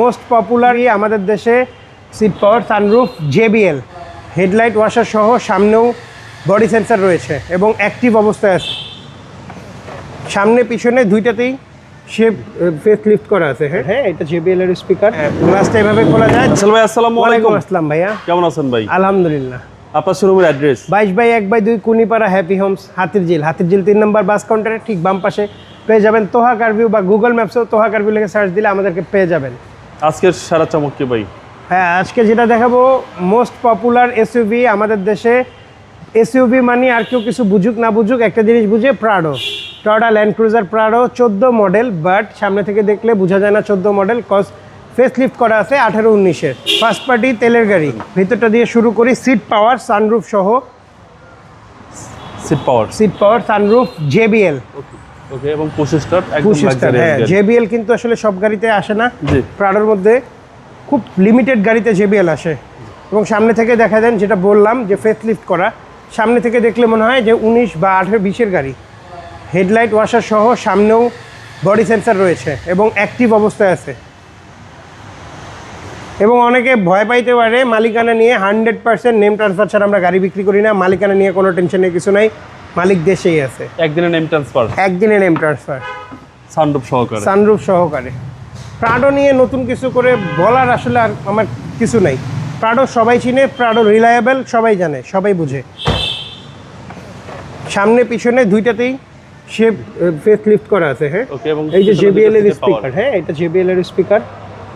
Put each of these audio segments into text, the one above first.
Most পপুলারই আমাদের দেশে seat power sunroof JBL headlight washer সহ সামনেও বডি সেন্সার রয়েছে এবং অ্যাক্টিভ অবস্থায় আছে। সামনে পিছনে দুইটাতেই সে ফেস লিফট করা আছে হ্যাঁ? হ্যাঁ এটা জেবিএল এর স্পিকার গ্লাসটা এভাবে খোলা যায়। আসল ভাই আসসালামু আলাইকুম। আসসালাম ভাইয়া। কেমন আছেন ভাই? আলহামদুলিল্লাহ। আপনার শোরুমের অ্যাড্রেস বাইশ বাই এক বাই দুই কুনিপাড়া হ্যাপি হোমস হাতির ঝিল হাতির ঝিল তিন নম্বর বাস কাউন্টারে ঠিক বাম পাশে পেয়ে যাবেন তোহা কারভিউ বা গুগল ম্যাপসেও তোহা কারভিউ লিখে সার্চ দিলে আমাদেরকে পেয়ে যাবেন। আজকের সারা চমক কি ভাই? হ্যাঁ আজকে যেটা দেখাবো মোস্ট পপুলার এসইউভি আমাদের দেশে। এসইউভি মানে আর কেউ কিছু বুঝুক না বুঝুক একটা জিনিস বুঝে Prado Toyota Land Cruiser Prado চোদ্দ মডেল বাট সামনে থেকে দেখলে বোঝা যায় না চোদ্দ মডেল কজ ফেস লিফট করা আছে আঠারো উনিশের। ফার্স্ট পার্টি তেলের গাড়ি। ভিতরটা দিয়ে শুরু করি সিট পাওয়ার সানরুফ সহ। Seat power seat power sunroof JBL okay এবং পুশ স্টার্ট পুশ হ্যাঁ জেবিএল কিন্তু আসলে সব গাড়িতে আসে না। জি। প্রাডোর মধ্যে খুব লিমিটেড গাড়িতে জেবিএল আসে। এবং সামনে থেকে দেখা দেন যেটা বললাম যে ফেস লিফট করা সামনে থেকে দেখলে মনে হয় যে উনিশ বা আঠেরো বিশের গাড়ি। হেডলাইট ওয়াশার সহ সামনেও বডি সেন্সার রয়েছে এবং অ্যাক্টিভ অবস্থায় আছে। এবং অনেকে ভয় পাইতে পারে মালিকানা নিয়ে হান্ড্রেড পার্সেন্ট নেম ট্রান্সফার ছাড়া আমরা গাড়ি বিক্রি করি না মালিকানা নিয়ে কোনো টেনশনের কিছু নাই। মালিক দেশেই আছে। একদিনের নেম ট্রান্সফার একদিনে নেম ট্রান্সফার সানরূপ সহকারে। সানরুফ সহকারে। প্রাডো নিয়ে নতুন কিছু করে বলার আসলে আর আমার কিছু নাই। প্রাডো সবাই চিনে প্রাডো রিলায়েবল সবাই জানে সবাই বুঝে। সামনে পিছনে দুইটাতেই সে ফেস লিফট করা আছে হ্যাঁ? ওকে এবং এই যে জেবিএল এর স্পিকার হ্যাঁ এটা জেবিএল এর স্পিকার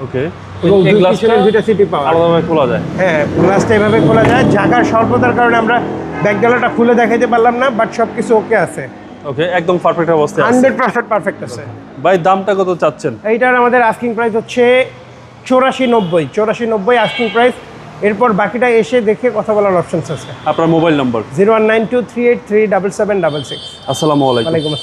ওকে এবং এই দুই গ্লাসটা পিছনে দুইটা সিটি পাওয়ার আলাদাভাবে খোলা যায়। হ্যাঁ গ্লাসটা এভাবে খোলা যায়। জায়গার স্বল্পতার কারণে আমরা ব্যাকডালাটা খুলে দেখাইতে পারলাম না বাট সব কিছু ওকে আছে। ওকে একদম পারফেক্ট অবস্থায় আছে। হান্ড্রেড পার্সেন্ট পারফেক্ট আছে। ভাই দামটা কত চাচ্ছেন? এইটার আমাদের আস্কিং প্রাইস হচ্ছে চৌরাশি নব্বই চৌরাশি নব্বই আস্কিং প্রাইস এরপর বাকিটা এসে দেখে কথা বলার অপশনস আছে। আপনার mobile number zero one nine two three eight three double seven double six. আসসালামু আলাইকুম। আসসালাম।